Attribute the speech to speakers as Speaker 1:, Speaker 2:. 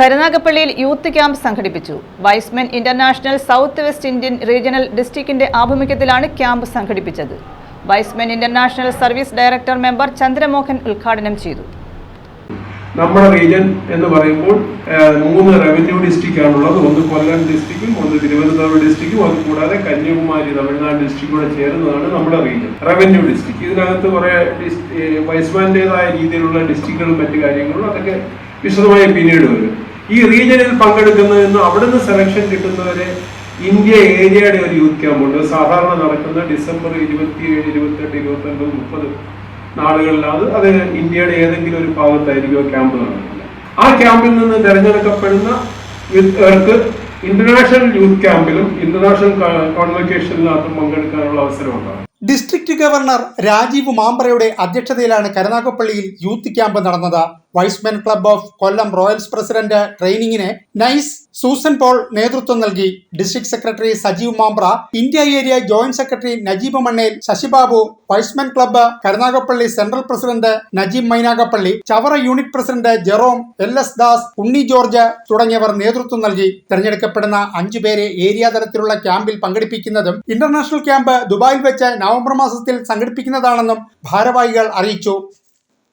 Speaker 1: കരുനാഗപ്പള്ളിയിൽ youth camp സംഘടിപ്പിച്ചു. Y's Men international South West Indian regional ഡിസ്ട്രിക്റ്റിന്റെ ആഭിമുഖ്യത്തിലാണ് camp സംഘടിപ്പിച്ചത്. Y's Men international service director member Chandramohan ഉദ്ഘാടനം ചെയ്തു.
Speaker 2: നമ്മുടെ റീജിയൻ എന്ന് പറയുമ്പോൾ മൂന്ന് റവന്യൂ ഡിസ്ട്രിക്റ്റ് ആണുള്ളത്. ഒന്ന് കൊല്ലം ഡിസ്ട്രിക്റ്റും ഒന്ന് തിരുവനന്തപുരം ഡിസ്ട്രിക്റ്റും അത് കൂടാതെ കന്യാകുമാരി തമിഴ്നാട് ഡിസ്ട്രിക്റ്റ് കൂടെ ചേരുന്നതാണ് നമ്മുടെ റീജിയൻ റവന്യൂ ഡിസ്ട്രിക്ട് ഇതിനകത്ത് കുറെ വൈസ്മാന്റെതായ രീതിയിലുള്ള ഡിസ്ട്രിക്റ്റുകളും മറ്റു കാര്യങ്ങളും അതൊക്കെ വിശദമായി പിന്നീട് വരും. ഈ റീജിയനിൽ പങ്കെടുക്കുന്നതെന്ന് അവിടുന്ന് സെലക്ഷൻ കിട്ടുന്നവരെ ഇന്ത്യ ഏരിയയുടെ ഒരു യൂത്ത് ക്യാമ്പുണ്ട് സാധാരണ നടക്കുന്ന ഡിസംബർ ഇരുപത്തിയേഴ് ഇരുപത്തെട്ട് ഇരുപത്തൊൻപത് മുപ്പത് നാളുകളിലാണ് അത് ഇന്ത്യയുടെ ഏതെങ്കിലും ഒരു ഭാഗത്തായിരിക്കും ക്യാമ്പ് നടക്കുന്നത്. ആ ക്യാമ്പിൽ നിന്ന് തിരഞ്ഞെടുക്കപ്പെടുന്ന യുദ്ധർക്ക് ഇന്റർനാഷണൽ യൂത്ത് ക്യാമ്പിലും ഇന്റർനാഷണൽ കോൺവെക്കേഷനിലും പങ്കെടുക്കാനുള്ള അവസരം ഉണ്ടാകും.
Speaker 3: ഡിസ്ട്രിക്ട് ഗവർണർ രാജീവ് മാമ്പറയുടെ അധ്യക്ഷതയിലാണ് കരുനാഗപ്പള്ളിയിൽ യൂത്ത് ക്യാമ്പ് നടന്നത്. Y's Men club of Kollam royals president ട്രെയിനിങ്ങിന് നൈസ് സൂസൻ പോൾ നേതൃത്വം നൽകി. District secretary Sajeev Mambra India area joint secretary Najeeb Mannel Sasibabu Y's Men club Karunagappally central president Najeeb Mynagappally Chavara unit president Jerome L S Das Unni George തുടങ്ങിയവർ നേതൃത്വം നൽകി. തെരഞ്ഞെടുക്കപ്പെടുന്ന അഞ്ചു പേരെ area തലത്തിലുള്ള ക്യാമ്പിൽ പങ്കെടുപ്പിക്കുന്നതും international camp ദുബായിൽ വെച്ച് November മാസത്തിൽ സംഘടിപ്പിക്കുന്നതാണെന്നും ഭാരവാഹികൾ അറിയിച്ചു.